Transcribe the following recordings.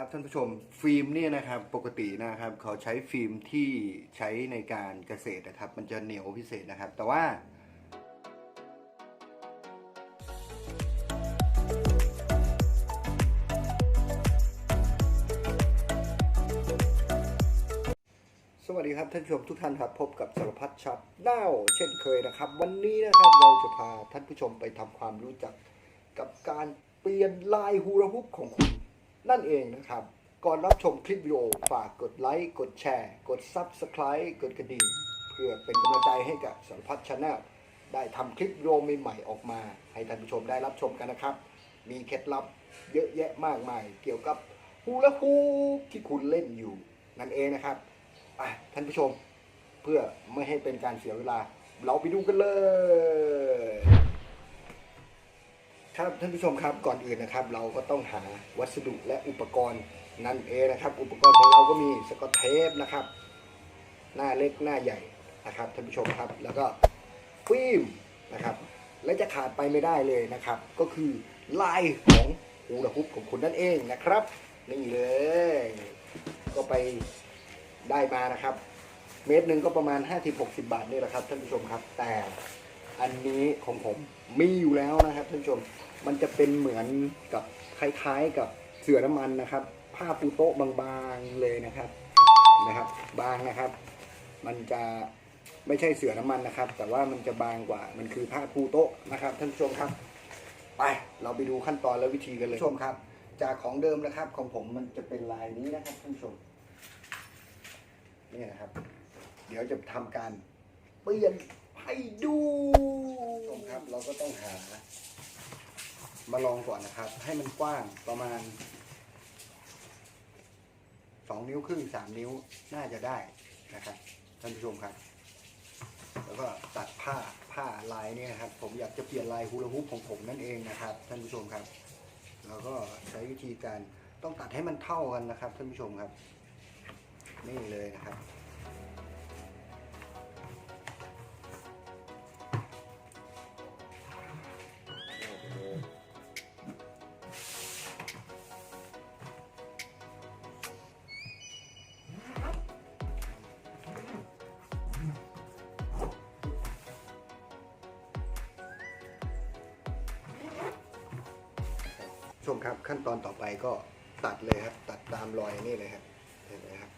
ครับท่านผู้ชมฟิล์มเนี่ยนะครับปกตินะครับเขาใช้ฟิล์มที่ใช้ในการเกษตรนะครับ มันจะเหนียวพิเศษนะครับ แต่ว่าสวัสดีครับท่านผู้ชมทุกท่านครับพบกับสารพัดชัดเน่าเช่นเคยนะครับ วันนี้นะครับเราจะพาท่านผู้ชมไปทำความรู้จักกับการเปลี่ยนลายฮูราฮุปของคุณ นั่นเองนะครับ ก่อนรับชมคลิปวิดีโอฝากกดไลค์ กดแชร์ กด Subscribe กดกระดิ่งเพื่อเป็นกำลังใจให้กับสารพัดชาแนลได้ทำคลิปวิดีโอใหม่ๆออกมา ให้ท่านผู้ชมได้รับชมกันนะครับ มีเคล็ดลับเยอะแยะมากมาย เกี่ยวกับฮูลาฮูปที่คุณเล่นอยู่นั่นเองนะครับท่านผู้ชมเพื่อไม่ให้เป็นการเสียเวลา เราไปดูกันเลย ครับท่านผู้ชมครับก่อนอื่นนะครับ เราก็ต้องหาวัสดุและอุปกรณ์นั่นเองนะครับ อุปกรณ์ของเราก็มีสกอตเทปนะครับ หน้าเล็กหน้าใหญ่นะครับท่านผู้ชมครับ แล้วก็ฟิล์มนะครับ และจะขาดไปไม่ได้เลยนะครับ ก็คือลายของฮูลาฮุปของคุณนั่นเองนะครับนี่เลย ก็ไปได้มานะครับ เมตรหนึ่งก็ประมาณ 50-60 บาทนี่แหละครับท่านผู้ชมครับ แต่อันนี้ของผมมีอยู่แล้วนะครับท่านผู้ชม มันจะเป็นเหมือนกับคล้ายๆกับเสื่อน้ำมันนะครับ ผ้าปูโต๊ะบางๆเลยนะครับนะครับ บางนะครับ มันจะไม่ใช่เสื่อน้ำมันนะครับ แต่ว่ามันจะบางกว่ามันคือผ้าปูโต๊ะนะครับ ท่านผู้ชมครับ ไปเราไปดูขั้นตอนและวิธีกันเลยชมครับ จากของเดิมนะครับ ของผมมันจะเป็นลายนี้นะครับท่านผู้ชมนี่นะครับ เดี๋ยวจะทำการเปลี่ยนให้ดูชมครับ เราก็ต้องหา มาลองก่อนนะครับ ให้มันกว้างประมาณสองนิ้วครึ่งสามนิ้วน่าจะได้นะครับท่านผู้ชมครับ แล้วก็ตัดผ้าผ้าลายเนี่ยครับ ผมอยากจะเปลี่ยนลายฮูลาฮูปของผมนั่นเองนะครับ ท่านผู้ชมครับ แล้วก็ใช้วิธีการต้องตัดให้มันเท่ากันนะครับ ท่านผู้ชมครับ นี่เลยนะครับ ชมครับขั้นตอนต่อไปก็ตัดเลยครับ ตัดตามรอยนี่เลยครับเห็นไหมครับ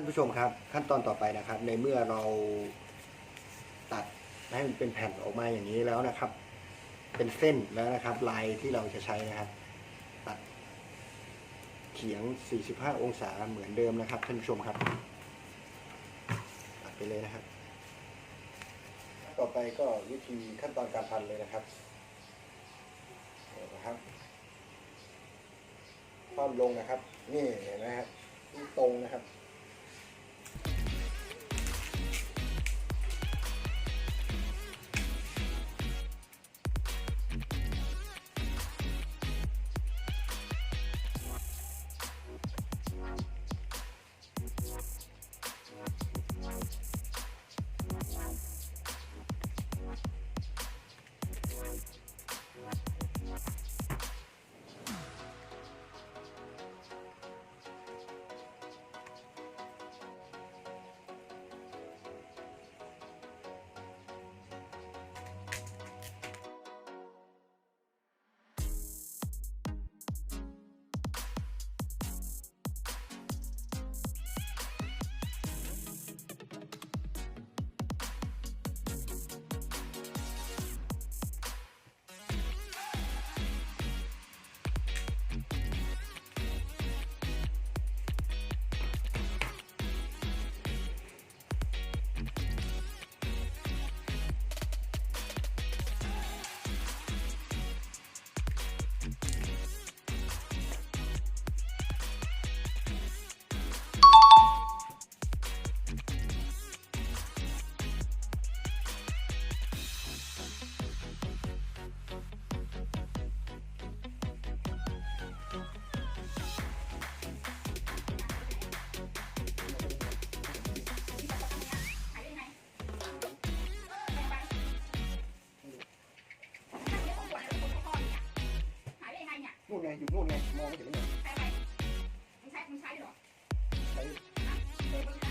านผู้ชมครับ ขั้นตอนต่อไปนะครับ ในเมื่อเราตัดให้มันเป็นแผ่นออกมาอย่างนี้แล้วนะครับ เป็นเส้นแล้วนะครับ ลายที่เราจะใช้นะครับ ตัดเขียง 45 องศาเหมือนเดิมนะครับท่านผู้ชมครับ ตัดไปเลยนะครับ ต่อไปก็วิธีขั้นตอนการพันเลยนะครับนะครับคว่ำลงนะครับ นี่เห็นไหมครับตรงนะครับ งอยู่นู่นไงมองไม่เห็นได้ไงใช้อะไรมึงใช้มึงใช้ด้วยเหรอใช้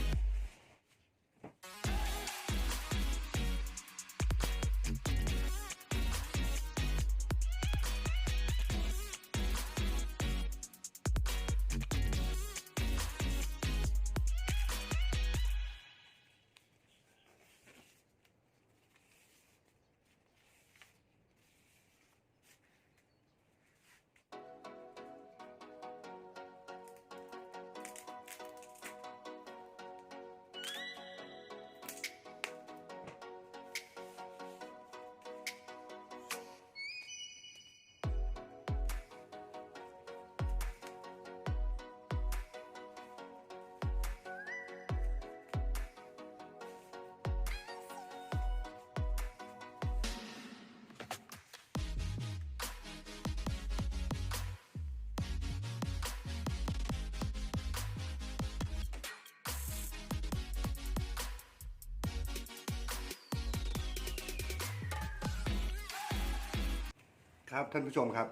ครับท่านผู้ชมครับ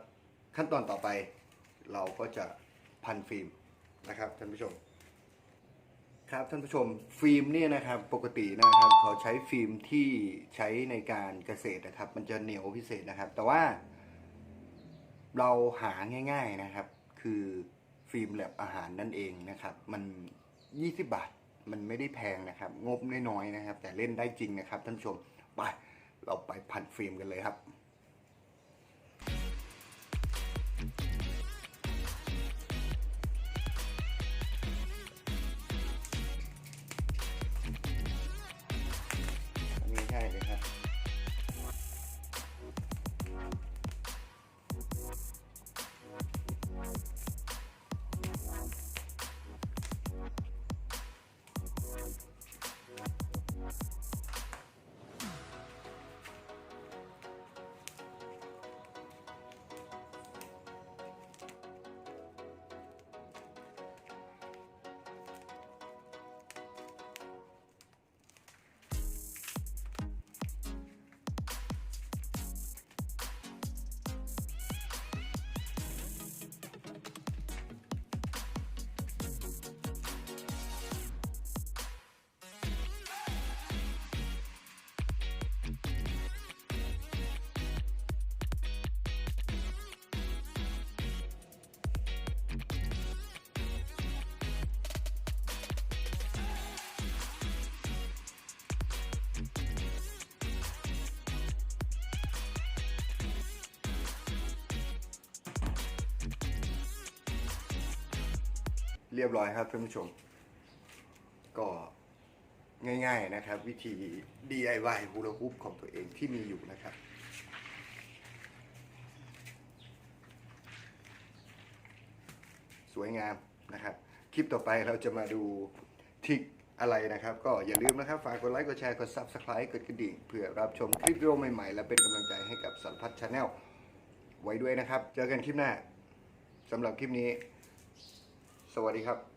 ขั้นตอนต่อไปเราก็จะพันฟิล์มนะครับท่านผู้ชม ครับท่านผู้ชมฟิล์มเนี่ยนะครับปกตินะครับเขาใช้ฟิล์มที่ใช้ในการเกษตรนะครับ มันจะเหนียวพิเศษนะครับ แต่ว่า เราหาง่าย ๆนะครับ คือฟิล์มแลบอาหารนั่นเองนะครับ มัน 20 บาทมันไม่ได้แพงนะครับ งบน้อยๆนะครับ แต่เล่นได้จริงนะครับท่านผู้ชมไปเราไปพันฟิล์มกันเลยครับ เรียบร้อยครับท่านผู้ชม ก็ง่าย ๆนะครับ วิธี DIY ฮูลาฮูปของตัวเองที่มีอยู่นะครับ สวยงามนะครับ คลิปต่อไปเราจะมาดูทิกอะไรนะครับ ก็อย่าลืมนะครับ ฝากกดไลค์ กดแชร์ กด Subscribe กดกระดิ่ง เพื่อรับชมคลิปวิดีโอใหม่ๆ และเป็นกำลังใจให้กับสันพัฒน์ชาแนลไว้ด้วยนะครับ เจอกันคลิปหน้าสำหรับคลิปนี้ วัสดีครับ